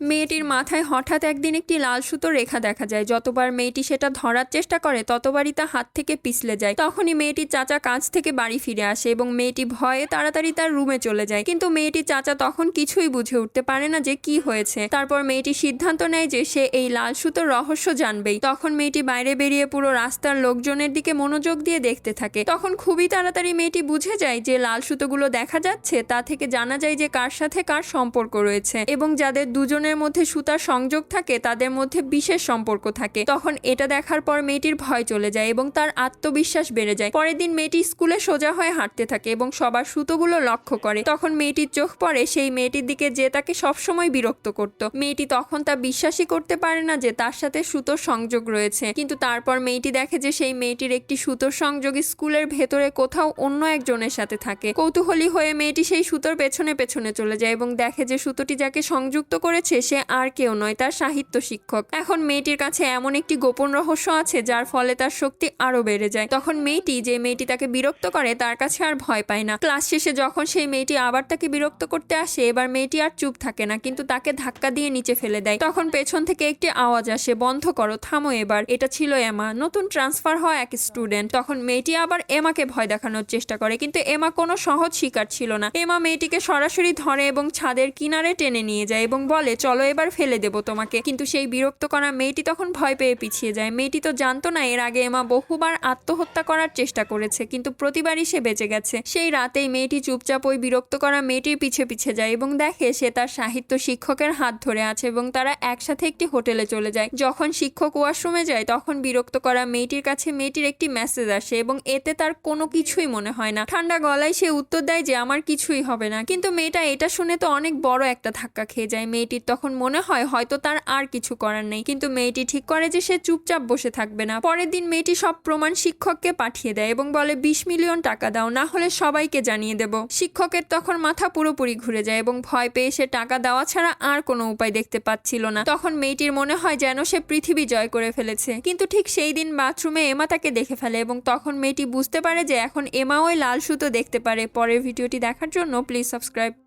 মেয়েটির মাথায় হঠাৎ একদিন একটি লাল সুতো রেখা দেখা যায়। যতবার মেয়েটি সেটা ধরার চেষ্টা করে, ততবারই তা হাত থেকে পিছলে যায়। তখনই মেয়েটির চাচা কাজ থেকে বাড়ি ফিরে আসে এবং মেয়েটি ভয়ে তাড়াতাড়ি তার রুমে চলে যায়। কিন্তু মেয়েটির চাচা তখন কিছুই বুঝে উঠতে পারে না যে কি হয়েছে। তারপর মেয়েটি সিদ্ধান্ত নেয় যে সে এই লাল সুতোর রহস্য জানবেই। তখন মেয়েটি বাইরে বেরিয়ে পুরো রাস্তার লোকজনের দিকে মনোযোগ দিয়ে দেখতে থাকে। তখন খুবই তাড়াতাড়ি মেয়েটি বুঝে যায় যে লাল সুতোগুলো দেখা যাচ্ছে, তা থেকে জানা যায় যে কার সাথে কার সম্পর্ক রয়েছে এবং যাদের দুজনের মধ্যে সুতার সংযোগ থাকে, তাদের মধ্যে বিশেষ সম্পর্ক থাকে। তখন এটা দেখার পর মেয়েটির ভয় চলে যায় এবং তার আত্মবিশ্বাস বেড়ে যায়। পরের দিন মেয়েটি স্কুলে সোজা হয়ে হাঁটতে থাকে এবং সবার সুতোগুলো লক্ষ্য করে। তখন মেয়েটির চোখ পড়ে, সেই মেয়েটির দিকে যে তাকে সবসময় বিরক্ত করত। মেয়েটি তখন তা বিশ্বাসই করতে পারে না যে তার সাথে সুতোর সংযোগ রয়েছে। কিন্তু তারপর মেয়েটি দেখে যে সেই মেয়েটির একটি সুতোর সংযোগ স্কুলের ভেতরে কোথাও অন্য একজনের সাথে থাকে। কৌতূহলী হয়ে মেয়েটি সেই সুতোর পেছনে পেছনে চলে যায় এবং দেখে যে সুতোটি যাকে সংযুক্ত করেছে সে আর কেউ নয়, তার সাহিত্য শিক্ষক। এখন মেয়েটির কাছে এমন একটি গোপন রহস্য আছে, যার ফলে তার শক্তি আরও বেড়ে যায়। তখন মেয়েটি, যে মেয়েটি তাকে বিরক্ত করে, তার কাছে আর ভয় পায় না। ক্লাস শেষে যখন সেই মেয়েটি আবার তাকে বিরক্ত করতে আসে, এবার মেয়েটি আর চুপ থাকে না, কিন্তু তাকে ধাক্কা দিয়ে নিচে ফেলে দেয়। তখন পেছন থেকে একটি আওয়াজ আসে, বন্ধ করো, থামো এবার। এটা ছিল এমা, নতুন ট্রান্সফার হওয়া এক স্টুডেন্ট। তখন মেয়েটি আবার এমাকে ভয় দেখানোর চেষ্টা করে, কিন্তু এমা কোনো সহজ শিকার ছিল না। এমা মেয়েটিকে সরাসরি ধরে এবং ছাদের কিনারে টেনে নিয়ে যায় এবং বলে চলো এবার ফেলে দেবো তোমাকে। কিন্তু সেই বিরক্ত করা মেয়েটি তখন ভয় পেয়ে পিছিয়ে যায়। মেয়েটি তো জানতো না এর আগে এমা বহুবার আত্মহত্যা করার চেষ্টা করেছে, কিন্তু প্রতিবারই সে বেঁচে গেছে। সেই রাতেই মেয়েটি চুপচাপ ওই বিরক্ত করা মেয়েটির পিছে পিছে যায় এবং দেখে সে তার সাহিত্য শিক্ষকের হাত ধরে আছে এবং তারা একসাথে একটি হোটেলে চলে যায়। যখন শিক্ষক ওয়াশরুমে যায়, তখন বিরক্ত করা মেয়েটির কাছে মেয়েটির একটি মেসেজ আসে এবং এতে তার কোনো কিছুই মনে হয় না। ঠান্ডা গলায় সে উত্তর দেয় যে, আমার কিছুই হবে না। কিন্তু মেয়েটা এটা শুনে তো অনেক বড় একটা ধাক্কা খেয়ে যায়। মেয়েটির তখন মনে হয় হয়তো তার আর কিছু করার নেই, কিন্তু মেয়েটি ঠিক করে যে সে চুপচাপ বসে থাকবে না। পরের দিন মেয়েটি সব প্রমাণ শিক্ষককে পাঠিয়ে দেয় এবং বলে, বিশ মিলিয়ন টাকা দাও, না হলে সবাইকে জানিয়ে দেব। শিক্ষকের তখন মাথা পুরোপুরি ঘুরে যায় এবং ভয় পেয়ে সে টাকা দেওয়া ছাড়া আর কোনো উপায় দেখতে পাচ্ছিল না। তখন মেয়েটির মনে হয় যেন সে পৃথিবী জয় করে ফেলেছে। কিন্তু ঠিক সেই দিন বাথরুমে এমা তাকে দেখে ফেলে এবং তখন মেয়েটি বুঝতে পারে যে এখন এমা ওই লাল সুতো দেখতে পারে। পরের ভিডিওটি দেখার জন্য প্লিজ সাবস্ক্রাইব।